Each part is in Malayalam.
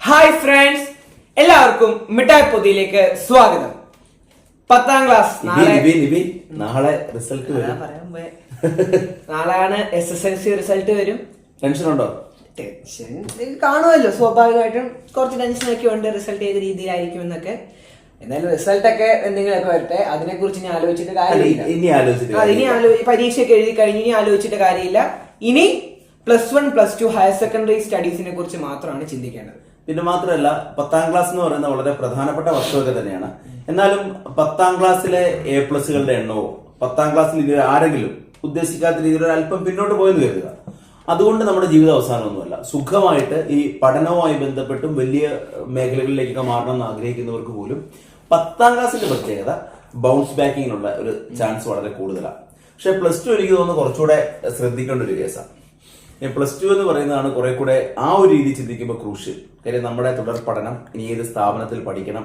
ഹായ് ഫ്രണ്ട്സ് എല്ലാവർക്കും മിഠായി പൊതിയിലേക്ക് സ്വാഗതം. പത്താം ക്ലാസ് നാളെ റിസൾട്ട് വരും. നാളെയാണ് S S L C result വരും. ടെൻഷൻ ഉണ്ടോ? ടെൻഷൻ കാണുമല്ലോ സ്വാഭാവികമായിട്ടും കുറച്ച് ടെൻഷൻ ടെൻഷനൊക്കെ ഉണ്ട് റിസൾട്ട് ഏത് രീതിയിലായിരിക്കും എന്നൊക്കെ. എന്തായാലും റിസൾട്ട് ഒക്കെ എന്തെങ്കിലുമൊക്കെ വരട്ടെ. അതിനെ കുറിച്ച് ഞാൻ ആലോചിച്ചിട്ട് കാര്യമില്ല. ഇനി ആലോചിച്ചിട്ട് ഇനി ആലോ പരീക്ഷയൊക്കെ എഴുതി കഴിഞ്ഞ് ഇനി ആലോചിച്ചിട്ട് കാര്യമില്ല. ഇനി plus one plus two higher secondary സ്റ്റഡീസിനെ കുറിച്ച് മാത്രമാണ് ചിന്തിക്കേണ്ടത്. പിന്നെ മാത്രമല്ല പത്താം ക്ലാസ് എന്ന് പറയുന്നത് വളരെ പ്രധാനപ്പെട്ട വർഷമൊക്കെ തന്നെയാണ്. എന്നാലും പത്താം ക്ലാസ്സിലെ എ പ്ലസുകളുടെ എണ്ണമോ പത്താം ക്ലാസ്സിൽ ഇത് ആരെങ്കിലും ഉദ്ദേശിക്കാത്ത രീതിയിൽ അല്പം പിന്നോട്ട് പോയെന്ന് കരുതുക. അതുകൊണ്ട് നമ്മുടെ ജീവിത അവസാനമൊന്നുമല്ല. സുഖമായിട്ട് ഈ പഠനവുമായി ബന്ധപ്പെട്ടും വലിയ മേഖലകളിലേക്കൊക്കെ മാറണം എന്ന് ആഗ്രഹിക്കുന്നവർക്ക് പോലും പത്താം ക്ലാസ്സിന്റെ പ്രത്യേകത ബൗൺസ് ബാക്കിങ്ങിനുള്ള ഒരു ചാൻസ് വളരെ കൂടുതലാണ്. പക്ഷെ പ്ലസ് ടു എനിക്ക് തോന്നുന്നു കുറച്ചുകൂടെ ശ്രദ്ധിക്കേണ്ട ഒരു കേസാണ് പ്ലസ് ടു എന്ന് പറയുന്നതാണ് കുറെ കൂടെ ആ ഒരു രീതി ചിന്തിക്കുമ്പോൾ ക്രൂഷ്യൽ കാര്യം നമ്മുടെ തുടർ പഠനം ഇനി ഏത് സ്ഥാപനത്തിൽ പഠിക്കണം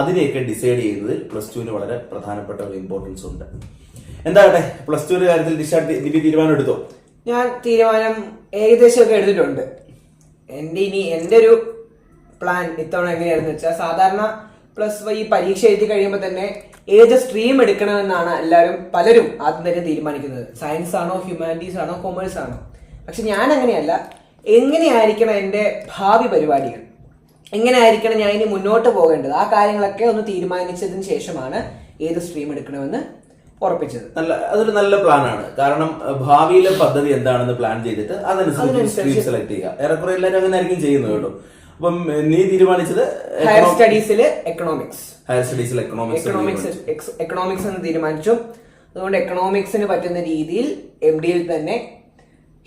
അതിനെയൊക്കെ ഡിസൈഡ് ചെയ്യുന്നതിൽ പ്ലസ് ടുവിന് വളരെ പ്രധാനപ്പെട്ട ഒരു ഇമ്പോർട്ടൻസ് ഉണ്ട്. എന്താകട്ടെ പ്ലസ് ടുവിന്റെ കാര്യത്തിൽ ദിശ ദിവ്യ തീരുമാനം എടുത്തോ? ഞാൻ തീരുമാനം ഏകദേശമൊക്കെ എടുത്തിട്ടുണ്ട്. എന്റെ ഇനി എന്റെ ഒരു പ്ലാൻ ഇത്തവണ എങ്ങനെയായിരുന്നു വെച്ചാൽ സാധാരണ പ്ലസ് ഈ പരീക്ഷ എഴുതി കഴിയുമ്പോൾ തന്നെ ഏത് സ്ട്രീം എടുക്കണമെന്നാണ് എല്ലാവരും പലരും ആദ്യം തന്നെ തീരുമാനിക്കുന്നത്. സയൻസ് ആണോ ഹ്യൂമാനിറ്റീസ് ആണോ കൊമേഴ്സ് ആണോ? പക്ഷെ ഞാൻ അങ്ങനെയല്ല എങ്ങനെയായിരിക്കണം എന്റെ ഭാവി പരിപാടികൾ? എങ്ങനെയായിരിക്കണം ഞാൻ ഇനി മുന്നോട്ട് പോകേണ്ടത്? ആ കാര്യങ്ങളൊക്കെ ഒന്ന് തീരുമാനിച്ചതിന് ശേഷമാണ് ഏത് സ്ട്രീം എടുക്കണമെന്ന് ഉറപ്പിച്ചത്. നല്ല അതൊരു നല്ല പ്ലാനാണ് കാരണം ഭാവിയിലെ പദ്ധതി എന്താണെന്ന് പ്ലാൻ ചെയ്തിട്ട് അതനുസരിച്ച് സ്ട്രീം സെലക്ട് ചെയ്യുക. ഏറെക്കുറെ എല്ലാവരും അങ്ങനെ ആയിരിക്കും ചെയ്യുന്നത് കേട്ടോ. അപ്പം നീ തീരുമാനിച്ചത് ഹയർ സ്റ്റഡീസിൽ എക്കണോമിക്സ് ഹയർ സ്റ്റഡീസിൽ എക്കണോമിക്സ് എക്കണോമിക്സ് എക്കണോമിക്സ് എന്ന് തീരുമാനിച്ചു. അതുകൊണ്ട് എക്കണോമിക്സിന് പറ്റുന്ന രീതിയിൽ എം ഡിയിൽ തന്നെ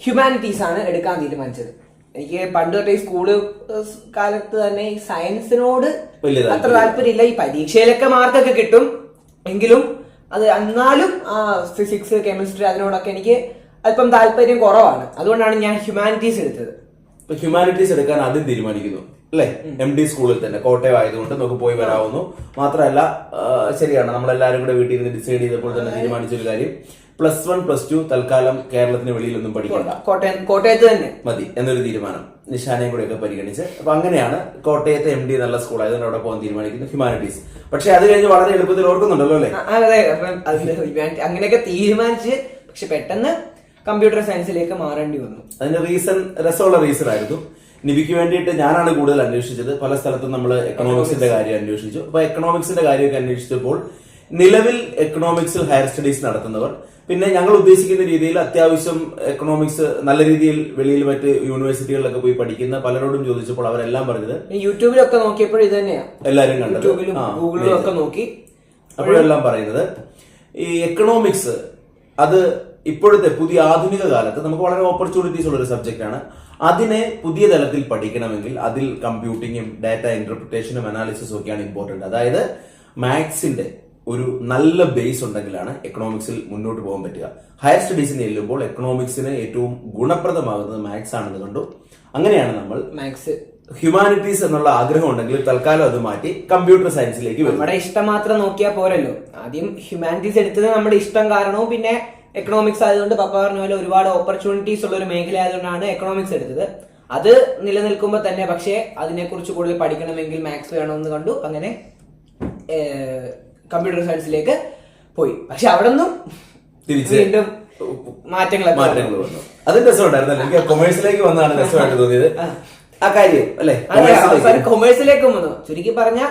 ഹ്യൂമാനിറ്റീസ് ആണ് എടുക്കാൻ തീരുമാനിച്ചത്. എനിക്ക് പണ്ട് തൊട്ടേ ഈ സ്കൂൾ കാലത്ത് തന്നെ ഈ സയൻസിനോട് അത്ര താല്പര്യം. താല്പര്യമില്ല. ഈ പരീക്ഷയിലൊക്കെ മാർക്കൊക്കെ കിട്ടും. എങ്കിലും അത് എന്നാലും ഫിസിക്സ് കെമിസ്ട്രി അതിനോടൊക്കെ എനിക്ക് അല്പം താല്പര്യം കുറവാണ്. അതുകൊണ്ടാണ് ഞാൻ ഹ്യൂമാനിറ്റീസ് എടുത്തത്. ഇപ്പൊ ഹ്യൂമാനിറ്റീസ് എടുക്കാൻ ആദ്യം തീരുമാനിക്കുന്നു അല്ലെ? എം ഡി സ്കൂളിൽ തന്നെ കോട്ടയം ആയതുകൊണ്ട് നമുക്ക് പോയി വരാവുന്നു. മാത്രമല്ല ശരിയാണ് നമ്മളെല്ലാവരും കൂടെ വീട്ടിൽ നിന്ന് ഡിസൈഡ് ചെയ്തപ്പോൾ തന്നെ തീരുമാനിച്ച ഒരു കാര്യം. പ്ലസ് വൺ പ്ലസ് ടു തൽക്കാലം കേരളത്തിന് വെളിയിലൊന്നും പഠിക്കണ്ട. കോട്ടയം കോട്ടയത്ത് തന്നെ. മതി എന്നൊരു തീരുമാനം. നിശാനയും കൂടെ ഒക്കെ പരിഗണിച്ച്. അപ്പൊ അങ്ങനെയാണ് കോട്ടയത്തെ എം ഡി നല്ല സ്കൂൾ ആയതുകൊണ്ട് അവിടെ പോകാൻ തീരുമാനിക്കുന്നു ഹ്യൂമാനിറ്റീസ് പക്ഷെ അത് കഴിഞ്ഞ് വളരെ എളുപ്പത്തിൽ ഓർക്കുന്നുണ്ടല്ലോ അല്ലെ? അങ്ങനെയൊക്കെ തീരുമാനിച്ച് പക്ഷെ പെട്ടെന്ന് കമ്പ്യൂട്ടർ സയൻസിലേക്ക് മാറേണ്ടി വന്നു. അതിന്റെ റീസൺ രസമുള്ള റീസൺ ആയിരുന്നു. നിബിക്ക് വേണ്ടിയിട്ട് ഞാനാണ് കൂടുതൽ അന്വേഷിച്ചത്. പല സ്ഥലത്തും നമ്മൾ എക്കണോമിക്സിന്റെ കാര്യം അന്വേഷിച്ചു. അപ്പൊ എക്കണോമിക്സിന്റെ കാര്യമൊക്കെ അന്വേഷിച്ചപ്പോൾ നിലവിൽ എക്കണോമിക്സിൽ ഹയർ സ്റ്റഡീസ് നടത്തുന്നവർ പിന്നെ ഞങ്ങൾ ഉദ്ദേശിക്കുന്ന രീതിയിൽ അത്യാവശ്യം എക്കണോമിക്സ് നല്ല രീതിയിൽ വെളിയിൽ മറ്റ് യൂണിവേഴ്സിറ്റികളിലൊക്കെ പോയി പഠിക്കുന്ന പലരോടും ചോദിച്ചപ്പോൾ അവരെല്ലാം പറഞ്ഞത് യൂട്യൂബിലൊക്കെ നോക്കിയപ്പോഴും ഇത് തന്നെയാണ് എല്ലാവരും കണ്ടത്. ഗൂഗിളിലും ഒക്കെ നോക്കി. അപ്പോഴെല്ലാം പറയുന്നത് ഈ എക്കണോമിക്സ് അത് ഇപ്പോഴത്തെ പുതിയ ആധുനിക കാലത്ത് നമുക്ക് വളരെ ഓപ്പർച്യൂണിറ്റീസ് ഉള്ള ഒരു സബ്ജക്റ്റ് ആണ്. അതിനെ പുതിയ തലത്തിൽ പഠിക്കണമെങ്കിൽ അതിൽ കമ്പ്യൂട്ടിങ്ങും ഡാറ്റ ഇന്റർപ്രിട്ടേഷനും അനാലിസിസും ഒക്കെയാണ് ഇമ്പോർട്ടന്റ് അതായത് മാത്സിന്റെ ഒരു നല്ല ബേസ് ഉണ്ടെങ്കിലാണ് എക്കണോമിക്സിൽ മുന്നോട്ട് പോകാൻ പറ്റുക. ഹയർ സ്റ്റഡീസിന് ചെല്ലുമ്പോൾ എക്കണോമിക്സിന് ഏറ്റവും ഗുണപ്രദമാകുന്നത് മാത്സ് ആണെന്ന് കണ്ടു. അങ്ങനെയാണ് നമ്മൾ മാത്സ് ഹ്യൂമാനിറ്റീസ് എന്നുള്ള ആഗ്രഹം ഉണ്ടെങ്കിൽ തൽക്കാലം അത് മാറ്റി കമ്പ്യൂട്ടർ സയൻസിലേക്ക് നമ്മുടെ ഇഷ്ടം മാത്രം നോക്കിയാൽ പോരല്ലോ. ആദ്യം ഹ്യൂമാനിറ്റീസ് എടുത്തത് നമ്മുടെ ഇഷ്ടം കാരണവും പിന്നെ എക്കണോമിക്സ് ആയതുകൊണ്ട് പപ്പ പറഞ്ഞ പോലെ ഒരുപാട് ഓപ്പർച്യൂണിറ്റീസ് ഉള്ള ഒരു മേഖല ആയതുകൊണ്ടാണ് എക്കണോമിക്സ് എടുത്തത്. അത് നിലനിൽക്കുമ്പോൾ തന്നെ പക്ഷേ അതിനെക്കുറിച്ച് കൂടുതൽ പഠിക്കണമെങ്കിൽ മാത്സ് വേണമെന്ന് കണ്ടു. അങ്ങനെ കമ്പ്യൂട്ടർ സയൻസിലേക്ക് പോയി. പക്ഷെ അവിടെ നിന്നും തിരിച്ച് വീണ്ടും മാറ്റങ്ങളൊക്കെ മാറ്റങ്ങൾ വന്നു. അത് രസമുണ്ടായിരുന്നല്ലോ എനിക്ക് കൊമേഴ്സിലേക്ക് വന്നാണ് രസമായിട്ട് തോന്നിയത്. ആ കാര്യം അല്ലെ? അവസാനം കൊമേഴ്സിലേക്ക് വന്നു. ചുരുക്കി പറഞ്ഞ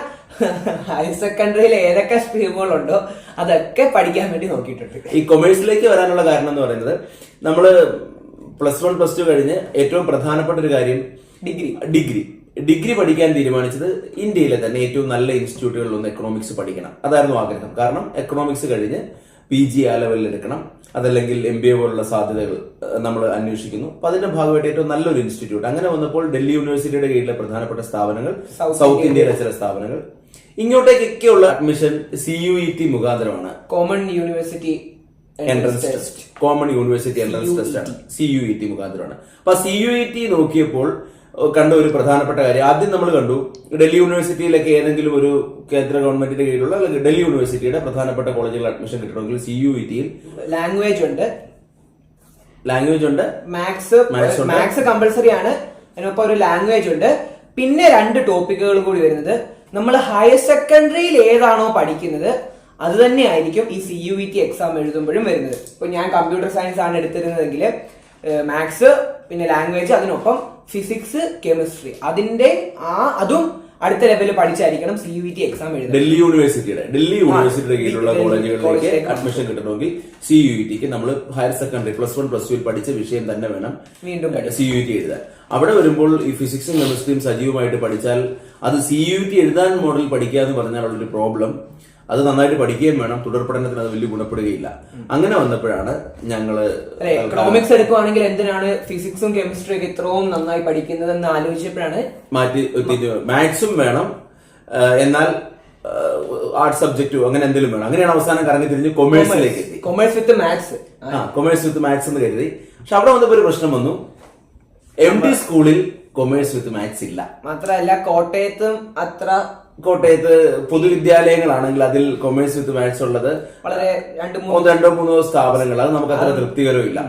ഹയർ സെക്കൻഡറിയിൽ ഏതൊക്കെ സ്ട്രീമുകളുണ്ടോ അതൊക്കെ പഠിക്കാൻ വേണ്ടി നോക്കിയിട്ടുണ്ട്. ഈ കൊമേഴ്സിലേക്ക് വരാനുള്ള കാരണം എന്ന് പറയുന്നത് നമ്മൾ പ്ലസ് വൺ പ്ലസ് ടു കഴിഞ്ഞ് ഏറ്റവും പ്രധാനപ്പെട്ട ഒരു കാര്യം ഡിഗ്രി ഡിഗ്രി ഡിഗ്രി പഠിക്കാൻ തീരുമാനിച്ചത് ഇന്ത്യയിലെ തന്നെ ഏറ്റവും നല്ല ഇൻസ്റ്റിറ്റ്യൂട്ടുകളിൽ ഒന്ന് എക്കണോമിക്സ് പഠിക്കണം. അതായിരുന്നു ആഗ്രഹം. കാരണം എക്കണോമിക്സ് കഴിഞ്ഞ് പി ജി ആ ലെവലിൽ എടുക്കണം. അതല്ലെങ്കിൽ എം ബി എ പോലുള്ള സാധ്യതകൾ നമ്മൾ അന്വേഷിക്കുന്നു. അപ്പൊ അതിന്റെ ഭാഗമായിട്ട് ഏറ്റവും നല്ലൊരു ഇൻസ്റ്റിറ്റ്യൂട്ട്. അങ്ങനെ വന്നപ്പോൾ ഡൽഹി യൂണിവേഴ്സിറ്റിയുടെ കീഴിലെ പ്രധാനപ്പെട്ട സ്ഥാപനങ്ങൾ സൗത്ത് ഇന്ത്യയിലെ ചില സ്ഥാപനങ്ങൾ. ഇങ്ങോട്ടേക്കൊക്കെയുള്ള admission C U E T മുഖാന്തരമാണ്. Common university entrance test common university entrance test ആണ്. സി യു ഇ ടി മുഖാന്തരമാണ്. അപ്പൊ സി യു ഇ ടി നോക്കിയപ്പോൾ കണ്ട ഒരു പ്രധാനപ്പെട്ട കാര്യം. ആദ്യം നമ്മൾ കണ്ടു ഡൽഹി യൂണിവേഴ്സിറ്റിയിലൊക്കെ ഏതെങ്കിലും ഒരു കേന്ദ്ര ഗവൺമെന്റിന്റെ കീഴിലുള്ള അല്ലെങ്കിൽ ഡൽഹി യൂണിവേഴ്സിറ്റിയുടെ പ്രധാനപ്പെട്ട കോളേജുകളിൽ അഡ്മിഷൻ കിട്ടണമെങ്കിൽ സി യു ഇ ടിയിൽ ലാംഗ്വേജ് ഉണ്ട്. ലാംഗ്വേജ് ഉണ്ട്. മാത്സ്. മാത്സ് കമ്പൽസറി ആണ്. അതിനൊപ്പം ഒരു ലാംഗ്വേജ് ഉണ്ട്. പിന്നെ രണ്ട് ടോപ്പിക്കുകൾ കൂടി വരുന്നത്. നമ്മൾ ഹയർ സെക്കൻഡറിയിൽ ഏതാണോ പഠിക്കുന്നത് അത് തന്നെയായിരിക്കും ഈ C U E T exam എഴുതുമ്പോഴും വരുന്നത്. ഇപ്പൊ ഞാൻ കമ്പ്യൂട്ടർ സയൻസ് ആണ് എടുത്തിരുന്നതെങ്കിൽ മാത്സ് പിന്നെ ലാംഗ്വേജ് അതിനൊപ്പം ഫിസിക്സ് കെമിസ്ട്രി അതിന്റെ ആ അതും അടുത്ത ലെവലിൽ പഠിച്ചായിരിക്കണം സി യു ടി എക്സാം എഴുതുന്നത് ഡൽഹി യൂണിവേഴ്സിറ്റിയുടെ ഡൽഹി യൂണിവേഴ്സിറ്റിയുടെ കീഴിലുള്ള കോളേജുകളിലേക്ക് അഡ്മിഷൻ കിട്ടണമെങ്കിൽ സി യു ടിക്ക് നമ്മൾ higher secondary plus one plus ടുവിൽ പഠിച്ച വിഷയം തന്നെ വേണം വീണ്ടും. സി യു ടി എഴുതാൻ. അവിടെ വരുമ്പോൾ ഈ ഫിസിക്സും കെമിസ്ട്രിയും സജീവമായിട്ട് പഠിച്ചാൽ അത് സി യു ടി എഴുതാൻ മോഡൽ പഠിക്കുക എന്ന് പറഞ്ഞാൽ ഒരു പ്രോബ്ലം അത് നന്നായിട്ട് പഠിക്കുകയും വേണം. തുടർ പഠനത്തിന് അത് വലിയ ഗുണപ്പെടുകയില്ല. അങ്ങനെ വന്നപ്പോഴാണ് ഞങ്ങൾ അല്ലെ എക്കണോമിക്സ് എടുക്കുവാണെങ്കിൽ എന്തിനാണ് ഫിസിക്സും കെമിസ്ട്രിയും ഒക്കെ ഇത്രയും നന്നായി പഠിക്കുന്നത് എന്ന് ആലോചിച്ചപ്പോഴാണ് മാറ്റി മാത്സും വേണം. എന്നാൽ ആർട്സ് സബ്ജക്റ്റോ അങ്ങനെ എന്തെങ്കിലും വേണം. അങ്ങനെയാണ് അവസാനം കറങ്ങി തിരിഞ്ഞ് കൊമേഴ്സിലേക്ക് എത്തി. കൊമേഴ്സ് വിത്ത് മാത്സ് ആ കൊമേഴ്സ് വിത്ത് മാത്സ് എന്ന് കരുതി. പക്ഷെ അവിടെ വന്നപ്പോ ഒരു പ്രശ്നം വന്നു. എം ഡി സ്കൂളിൽ കൊമേഴ്സ് വിത്ത് മാത്സ് ഇല്ല. മാത്രമല്ല കോട്ടയത്തും അത്ര കോട്ടയത്ത് പൊതുവിദ്യാലയങ്ങളാണെങ്കിൽ അതിൽ കൊമേഴ്സ് വിത്ത് മാത്സ് ഉള്ളത് വളരെ രണ്ട് മൂന്ന് രണ്ടോ മൂന്നോ സ്ഥാപനങ്ങൾ. അത് നമുക്ക് അത്ര തൃപ്തികരവും ഇല്ല.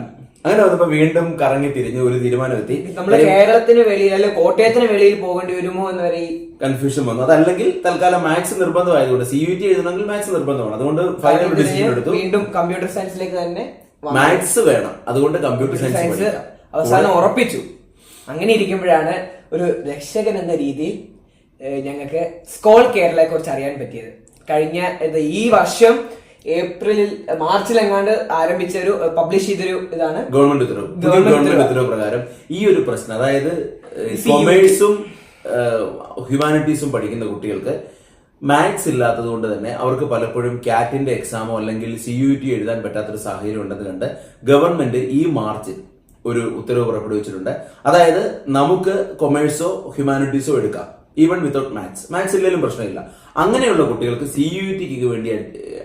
അങ്ങനെ വന്നപ്പോ വീണ്ടും കറങ്ങി തിരിഞ്ഞ് ഒരു തീരുമാനമെത്തി. നമ്മുടെ കേരളത്തിന് വെളിയിൽ അല്ലെ കോട്ടയത്തിന് വെളിയിൽ പോകേണ്ടി വരുമോ എന്ന് വരെ കൺഫ്യൂഷൻ വന്നു. അതല്ലെങ്കിൽ തൽക്കാലം മാത്സ് നിർബന്ധമായതുകൊണ്ട് സി യു ടി എഴുതണമെങ്കിൽ മാത്സ് നിർബന്ധമാണ്. അതുകൊണ്ട് ഫൈനൽ ഡിസിഷൻ എടുത്തു. വീണ്ടും കമ്പ്യൂട്ടർ സയൻസിലേക്ക് തന്നെ. മാത്സ് വേണം. അതുകൊണ്ട് കമ്പ്യൂട്ടർ സയൻസ് അവസാനം ഉറപ്പിച്ചു. അങ്ങനെ ഇരിക്കുമ്പോഴാണ് ഒരു രക്ഷകൻ എന്ന രീതിയിൽ ഞങ്ങൾക്ക് സ്കോൾ കേരളയെ കുറിച്ച് അറിയാൻ പറ്റിയത് കഴിഞ്ഞ ഈ വർഷം ഏപ്രിലിൽ മാർച്ചിൽ എങ്ങാണ്ട് ആരംഭിച്ച ഒരു പബ്ലിഷ് ചെയ്തൊരു ഇതാണ് ഗവൺമെന്റ് ഉത്തരവ് ഗവൺമെന്റ് ഉത്തരവ്. പ്രകാരം ഈ ഒരു പ്രശ്നം അതായത്. കൊമേഴ്സും ഹ്യൂമാനിറ്റീസും പഠിക്കുന്ന കുട്ടികൾക്ക് മാത്സ് ഇല്ലാത്തത് കൊണ്ട് തന്നെ അവർക്ക് പലപ്പോഴും കാറ്റിന്റെ എക്സാമോ അല്ലെങ്കിൽ സി യു ടി എഴുതാൻ പറ്റാത്തൊരു സാഹചര്യം ഉണ്ടെന്ന് കണ്ട് ഗവൺമെന്റ് ഈ മാർച്ച് ഒരു ഉത്തരവ് പുറപ്പെടുവിച്ചിട്ടുണ്ട് അതായത് നമുക്ക് കൊമേഴ്സോ ഹ്യൂമാനിറ്റീസോ എടുക്കാം ഈവൻ വിതൗട്ട് മാത്സ് മാത്സ് ഇല്ലെങ്കിലും പ്രശ്നമില്ല. അങ്ങനെയുള്ള കുട്ടികൾക്ക് സി യു ടിക്ക് വേണ്ടി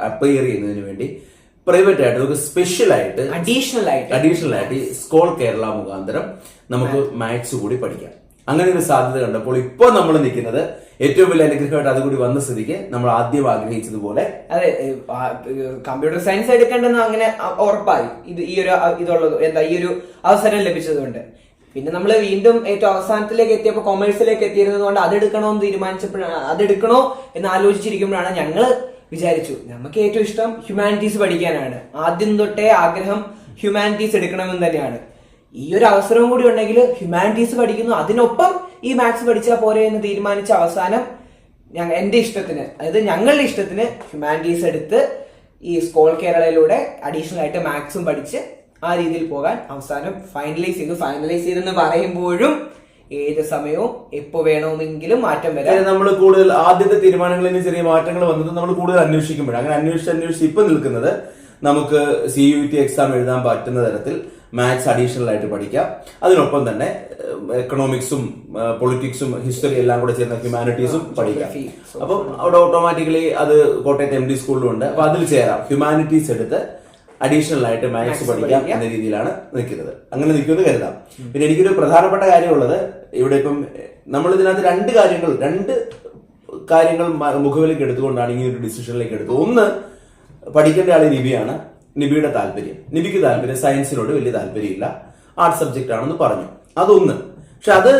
അപ്പയർ ചെയ്യുന്നതിന് വേണ്ടി പ്രൈവറ്റ് ആയിട്ട് നമുക്ക് സ്പെഷ്യൽ ആയിട്ട് അഡീഷണൽ ആയിട്ട്. അഡീഷണൽ ആയിട്ട് സ്കോൾ കേരള മുഖാന്തരം നമുക്ക് മാത്സ് കൂടി പഠിക്കാം. അങ്ങനെ ഒരു സാധ്യത കണ്ടപ്പോൾ ഇപ്പോൾ നമ്മൾ നിൽക്കുന്നത് ഏറ്റവും വലിയ അനുഗ്രഹമായിട്ട് അതുകൂടി വന്ന സ്ഥിതിക്ക് നമ്മൾ ആദ്യം ആഗ്രഹിച്ചതുപോലെ അതെ കമ്പ്യൂട്ടർ സയൻസ് എടുക്കേണ്ടെന്ന് അങ്ങനെ ഉറപ്പായി. ഇത് ഈ ഒരു ഇതുള്ളത് എന്താ ഈ ഒരു അവസരം ലഭിച്ചതുകൊണ്ട്. പിന്നെ നമ്മൾ വീണ്ടും ഏറ്റവും അവസാനത്തിലേക്ക് എത്തിയപ്പോൾ കൊമേഴ്സിലേക്ക് എത്തിയിരുന്നത് കൊണ്ട് അതെടുക്കണോ എന്ന് തീരുമാനിച്ചപ്പോഴാണ് അതെടുക്കണോ എന്ന് ആലോചിച്ചിരിക്കുമ്പോഴാണ് ഞങ്ങൾ വിചാരിച്ചു. നമുക്ക് ഏറ്റവും ഇഷ്ടം ഹ്യൂമാനിറ്റീസ് പഠിക്കാനാണ്. ആദ്യം തൊട്ടേ ആഗ്രഹം ഹ്യൂമാനിറ്റീസ് എടുക്കണമെന്ന് തന്നെയാണ്. ഈ ഒരു അവസരവും കൂടി ഉണ്ടെങ്കിൽ ഹ്യൂമാനിറ്റീസ് പഠിക്കുന്നു. അതിനൊപ്പം ഈ മാത്സ് പഠിച്ചാൽ പോരെ എന്ന് തീരുമാനിച്ച അവസാനം എന്റെ ഇഷ്ടത്തിന് അതായത് ഞങ്ങളുടെ ഇഷ്ടത്തിന് ഹ്യൂമാനിറ്റീസ് എടുത്ത് ഈ സ്കോൾ കേരളയിലൂടെ അഡീഷണൽ ആയിട്ട് മാത്സും പഠിച്ച് ആ രീതിയിൽ പോകാൻ അവസാനം ഫൈനലൈസ് ചെയ്തു. ഫൈനലൈസ് ചെയ്തെന്ന് പറയുമ്പോഴും ഏത് സമയവും എപ്പോ വേണമെങ്കിലും മാറ്റം വരാം. നമ്മൾ കൂടുതൽ ആദ്യത്തെ തീരുമാനങ്ങളിൽ ചെറിയ മാറ്റങ്ങൾ വന്നത് നമ്മൾ കൂടുതൽ അന്വേഷിക്കുമ്പോൾ അങ്ങനെ അന്വേഷിച്ച് അന്വേഷിച്ച് ഇപ്പൊ നിൽക്കുന്നത് നമുക്ക് സി യു ടി എക്സാം എഴുതാൻ പറ്റുന്ന തരത്തിൽ മാത്സ് അഡീഷണൽ ആയിട്ട് പഠിക്കാം. അതിനൊപ്പം തന്നെ എക്കണോമിക്സും പൊളിറ്റിക്സും ഹിസ്റ്ററി എല്ലാം കൂടെ ചേർന്ന ഹ്യൂമാനിറ്റീസും പഠിക്കാം. അപ്പം അവിടെ ഓട്ടോമാറ്റിക്കലി അത് കോട്ടയത്ത് എം ഡി സ്കൂളിലുണ്ട് അപ്പൊ അതിൽ ചേരാം. ഹ്യൂമാനിറ്റീസ് എടുത്ത് അഡീഷണൽ ആയിട്ട് മാത്സ് പഠിക്കാം. എന്ന രീതിയിലാണ് നിൽക്കുന്നത്. അങ്ങനെ നിൽക്കുമെന്ന് കരുതാം. പിന്നെ എനിക്കൊരു പ്രധാനപ്പെട്ട കാര്യമുള്ളത് ഇവിടെ ഇപ്പം നമ്മൾ ഇതിനകത്ത് രണ്ട് കാര്യങ്ങൾ രണ്ട് കാര്യങ്ങൾ മുഖവിലേക്ക് എടുത്തുകൊണ്ടാണ് ഈ ഒരു ഡിസിഷനിലേക്ക് എടുത്തത്. ഒന്ന് പഠിക്കേണ്ട ആൾ നിബിയാണ്. നിബിയുടെ താല്പര്യം. നിബിക്ക് താല്പര്യം സയൻസിനോട് വലിയ താല്പര്യമില്ല. ആർട്സ് സബ്ജക്റ്റ് ആണെന്ന് പറഞ്ഞു. അതൊന്ന്. പക്ഷെ അത്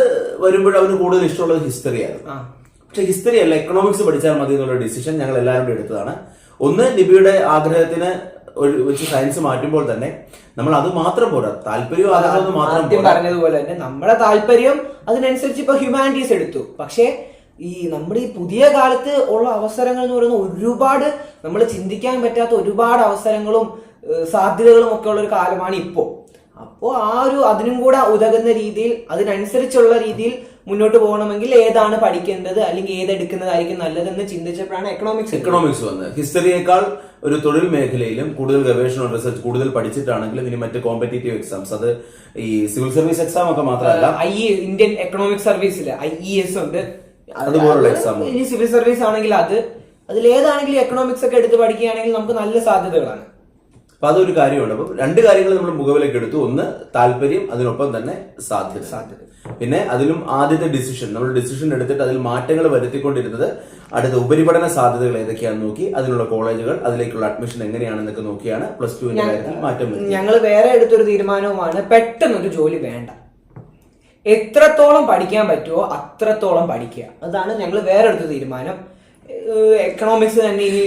വരുമ്പോൾ അവന് കൂടുതൽ ഇഷ്ടമുള്ളത് ഹിസ്റ്ററിയായിരുന്നു പക്ഷെ ഹിസ്റ്ററി അല്ല എക്കണോമിക്സ് പഠിച്ചാൽ മതി എന്നുള്ള ഡിസിഷൻ ഞങ്ങൾ എല്ലാവരും എടുത്തതാണ്. ഒന്ന് നിബിയുടെ ആഗ്രഹത്തിന് വെച്ച് സയൻസ് മാറ്റുമ്പോൾ തന്നെ നമ്മൾ അത് മാത്രം പോരാ. താല്പര്യം ആഗ്രഹവും മാത്രം പറഞ്ഞതുപോലെ തന്നെ നമ്മുടെ താല്പര്യം അതിനനുസരിച്ച് ഇപ്പൊ ഹ്യൂമാനിറ്റീസ് എടുത്തു. പക്ഷേ ഈ നമ്മുടെ ഈ പുതിയ കാലത്ത് ഉള്ള അവസരങ്ങൾ എന്ന് പറയുന്ന ഒരുപാട് നമ്മൾ ചിന്തിക്കാൻ പറ്റാത്ത ഒരുപാട് അവസരങ്ങളും സാധ്യതകളും ഒക്കെ ഉള്ള ഒരു കാലമാണ് ഇപ്പോൾ അപ്പോൾ ആ ഒരു അതിനും കൂടെ ഉതകുന്ന രീതിയിൽ അതിനനുസരിച്ചുള്ള രീതിയിൽ മുന്നോട്ട് പോകണമെങ്കിൽ ഏതാണ് പഠിക്കേണ്ടത് അല്ലെങ്കിൽ ഏതെടുക്കുന്നതായിരിക്കും നല്ലതെന്ന് ചിന്തിച്ചപ്പോഴാണ് എക്കണോമിക്സ് എക്കണോമിക്സ് വന്നത്. ഹിസ്റ്ററിയേക്കാൾ ഒരു തൊഴിൽ മേഖലയിലും കൂടുതൽ ഗവേഷണം റിസർച്ച് കൂടുതൽ പഠിച്ചിട്ടാണെങ്കിലും ഇനി മറ്റ് കോമ്പറ്റേറ്റീവ് എക്സാംസ് അത് ഈ സിവിൽ സർവീസ് എക്സാം ഒക്കെ മാത്രമല്ല. ഐ ഇന്ത്യൻ എക്കണോമിക് സർവീസിൽ ഐ ഇ എസ് ഉണ്ട്. അതുപോലുള്ള എക്സാം ഇനി സിവിൽ സർവീസ് ആണെങ്കിൽ അത് അതിൽ ഏതാണെങ്കിലും എക്കണോമിക്സ് ഒക്കെ എടുത്ത് പഠിക്കുകയാണെങ്കിൽ നമുക്ക് നല്ല സാധ്യതകളാണ്. അപ്പൊ അതൊരു കാര്യമാണ്. അപ്പൊ രണ്ട് കാര്യങ്ങൾ നമ്മൾ മുഖവിലേക്ക് എടുത്തു. ഒന്ന് താല്പര്യം അതിനൊപ്പം തന്നെ സാധ്യത. സാധ്യത. പിന്നെ അതിലും ആദ്യത്തെ ഡിസിഷൻ നമ്മൾ ഡിസിഷൻ എടുത്തിട്ട് അതിൽ മാറ്റങ്ങൾ വരുത്തിക്കൊണ്ടിരുന്നത് അടുത്ത ഉപരിപഠന സാധ്യതകൾ ഏതൊക്കെയാണെന്ന് നോക്കി അതിനുള്ള കോളേജുകൾ അതിലേക്കുള്ള അഡ്മിഷൻ എങ്ങനെയാണെന്നൊക്കെ നോക്കിയാണ് പ്ലസ് ടുവിന്റെ കാര്യത്തിൽ മാറ്റം ഞങ്ങൾ വേറെ എടുത്തൊരു തീരുമാനവുമാണ് പെട്ടെന്ന് ഒരു ജോലി വേണ്ട. എത്രത്തോളം പഠിക്കാൻ പറ്റുമോ അത്രത്തോളം പഠിക്കുക. അതാണ് ഞങ്ങൾ വേറെ എടുത്ത തീരുമാനം. എക്കണോമിക്സ് തന്നെ ഈ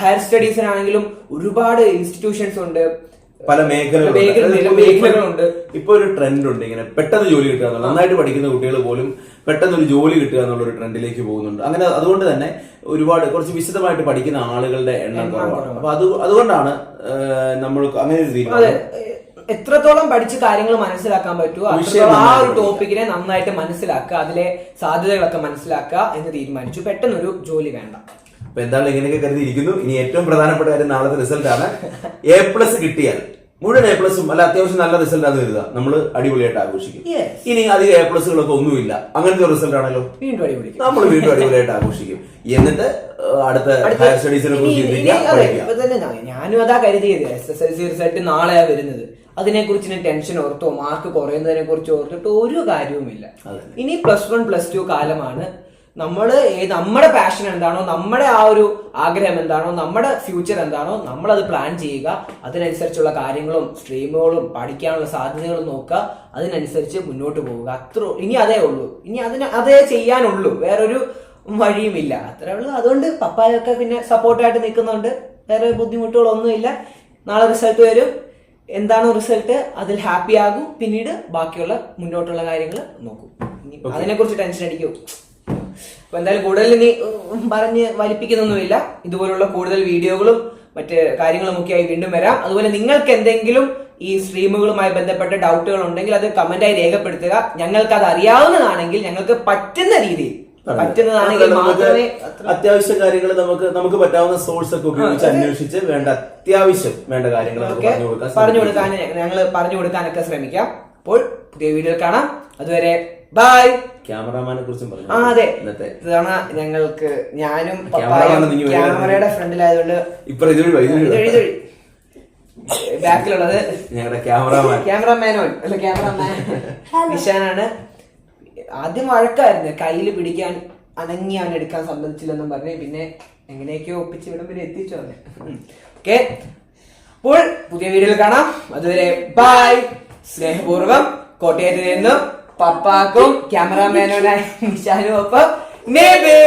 ഹയർ സ്റ്റഡീസിനാണെങ്കിലും ഒരുപാട് ഇൻസ്റ്റിറ്റ്യൂഷൻസ് ഉണ്ട്. പല മേഖലകളുണ്ട്. ഇപ്പൊ ഒരു ട്രെൻഡ് ഉണ്ട് ഇങ്ങനെ പെട്ടെന്ന് ജോലി കിട്ടുക എന്നുള്ളത് നന്നായിട്ട് പഠിക്കുന്ന കുട്ടികൾ പോലും പെട്ടെന്ന് ഒരു ജോലി കിട്ടുക എന്നുള്ള ഒരു ട്രെൻഡിലേക്ക് പോകുന്നുണ്ട്. അങ്ങനെ അതുകൊണ്ട് തന്നെ ഒരുപാട് കുറച്ച് വിശദമായിട്ട് പഠിക്കുന്ന ആളുകളുടെ എണ്ണം കുറവാണ്. അപ്പൊ അത് അതുകൊണ്ടാണ് നമ്മൾ അങ്ങനെ ഒരു തീരുമാനം. എത്രത്തോളം പഠിച്ച് കാര്യങ്ങൾ മനസ്സിലാക്കാൻ പറ്റുമോ അത്രത്തോളം ആ ഒരു ടോപ്പിക്കിനെ നന്നായിട്ട് മനസ്സിലാക്കുക അതിലെ സാധ്യതകളൊക്കെ മനസ്സിലാക്കുക എന്ന് തീരുമാനിച്ചു. പെട്ടെന്നൊരു ജോലി വേണ്ട. അപ്പൊ എന്താണ് ഇങ്ങനെയൊക്കെ കരുതിയിരിക്കുന്നു? ഇനി ഏറ്റവും പ്രധാനപ്പെട്ട കാര്യം നാളത്തെ റിസൾട്ട് ആണ്. എ പ്ലസ് കിട്ടിയാൽ മുഴുവൻ എ പ്ലസും അല്ല അത്യാവശ്യം നല്ല റിസൾട്ട് ആണ് കരുതുക. നമ്മൾ അടിപൊളിയായിട്ട് ആഘോഷിക്കും. ഇനി അധികം എ പ്ലസുകളൊക്കെ ഒന്നുമില്ല. അങ്ങനത്തെ റിസൾട്ട് ആണല്ലോ. നമ്മൾ വീണ്ടും അടിപൊളിയായിട്ട് ആഘോഷിക്കും. എന്നിട്ട് അടുത്ത ഹയർ സ്റ്റഡീസിനെ കുറിച്ച് ഞാനും അതാ കരുതിയത്. S S L C result നാളെയാ വരുന്നത്. അതിനെ കുറിച്ച് ടെൻഷൻ ഓർത്തോ മാർക്ക് കുറയുന്നതിനെ കുറിച്ച് ഓർത്തിട്ട് ഒരു കാര്യവുമില്ല. ഇനി പ്ലസ് വൺ പ്ലസ് ടു കാലമാണ്. നമ്മൾ നമ്മുടെ പാഷൻ എന്താണോ നമ്മുടെ ആ ഒരു ആഗ്രഹം എന്താണോ നമ്മുടെ ഫ്യൂച്ചർ എന്താണോ നമ്മൾ അത് പ്ലാൻ ചെയ്യുക. അതിനനുസരിച്ചുള്ള കാര്യങ്ങളും സ്ട്രീമുകളും പഠിക്കാനുള്ള സാധ്യതകളും നോക്കുക. അതിനനുസരിച്ച് മുന്നോട്ട് പോവുക. അത്ര ഇനി അതേ ഉള്ളൂ. ഇനി അതിന് അതേ ചെയ്യാനുള്ളൂ. വേറൊരു വഴിയുമില്ല. അത്രേ ഉള്ളൂ. അതുകൊണ്ട് പപ്പായൊക്കെ പിന്നെ സപ്പോർട്ടായിട്ട് നിൽക്കുന്നുണ്ട്. വേറെ ബുദ്ധിമുട്ടുകളൊന്നുമില്ല. നാളെ റിസൾട്ട് വരും. എന്താണ് റിസൾട്ട് അതിൽ ഹാപ്പി ആകും. പിന്നീട് ബാക്കിയുള്ള മുന്നോട്ടുള്ള കാര്യങ്ങൾ നോക്കും. അതിനെക്കുറിച്ച് ടെൻഷൻ അടിക്കും. അപ്പൊ എന്തായാലും കൂടുതൽ ഇനി പറഞ്ഞ് വലിപ്പിക്കുന്നൊന്നുമില്ല. ഇതുപോലുള്ള കൂടുതൽ വീഡിയോകളും മറ്റ് കാര്യങ്ങളും ഒക്കെ ആയി വീണ്ടും വരാം. അതുപോലെ നിങ്ങൾക്ക് എന്തെങ്കിലും ഈ സ്ട്രീമുകളുമായി ബന്ധപ്പെട്ട ഡൗട്ടുകൾ ഉണ്ടെങ്കിൽ അത് കമന്റായി രേഖപ്പെടുത്തുക. ഞങ്ങൾക്ക് അത് അറിയാവുന്നതാണെങ്കിൽ ഞങ്ങൾക്ക് പറ്റുന്ന രീതിയിൽ പറ്റുന്നതാണെങ്കിൽ മാത്രമേ അത്യാവശ്യ കാര്യങ്ങൾ നമുക്ക് നമുക്ക് പറ്റാവുന്ന സോഴ്സ് ഒക്കെ ഉപയോഗിച്ച് അന്വേഷിച്ച് വേണ്ട അത്യാവശ്യം വേണ്ട കാര്യങ്ങൾ പറഞ്ഞു കൊടുക്കാൻ. ഞങ്ങൾ പറഞ്ഞു കൊടുക്കാനൊക്കെ ശ്രമിക്കാം. അപ്പോൾ പുതിയ വീഡിയോ കാണാം. അതുവരെ ബൈ ക്യാമറാമാനെ കുറിച്ചും പറഞ്ഞു. ആ അതെ. ഇന്നത്തെ. ഇത്തവണ ഞങ്ങൾക്ക് ഞാനും പപ്പായും ക്യാമറയുടെ ഫ്രണ്ടിലായതുകൊണ്ട് ഇപ്പൊ ഇതൊഴി ബാക്കിലുള്ളത് ഞങ്ങളുടെ ക്യാമറാമാൻ. ക്യാമറമാനോൻ അല്ല ക്യാമറമാൻ. നിഷാനാണ്. ആദ്യം വഴക്കായിരുന്നു. കയ്യിൽ പിടിക്കാൻ അനങ്ങി അവൻ എടുക്കാൻ സമ്മതിച്ചില്ലെന്നും പറഞ്ഞു പിന്നെ എങ്ങനെയൊക്കെയോ ഒപ്പിച്ച് ഇവിടം വരെ എത്തിച്ചു അവനെ. ഓക്കെ. അപ്പോൾ പുതിയ വീഡിയോയിൽ കാണാം. അതുവരെ ബൈ. സ്നേഹപൂർവം കോട്ടയത്ത് നിന്നും പപ്പാക്കും ക്യാമറാമാനോനായ നിഷാനും ഒപ്പം നേബേ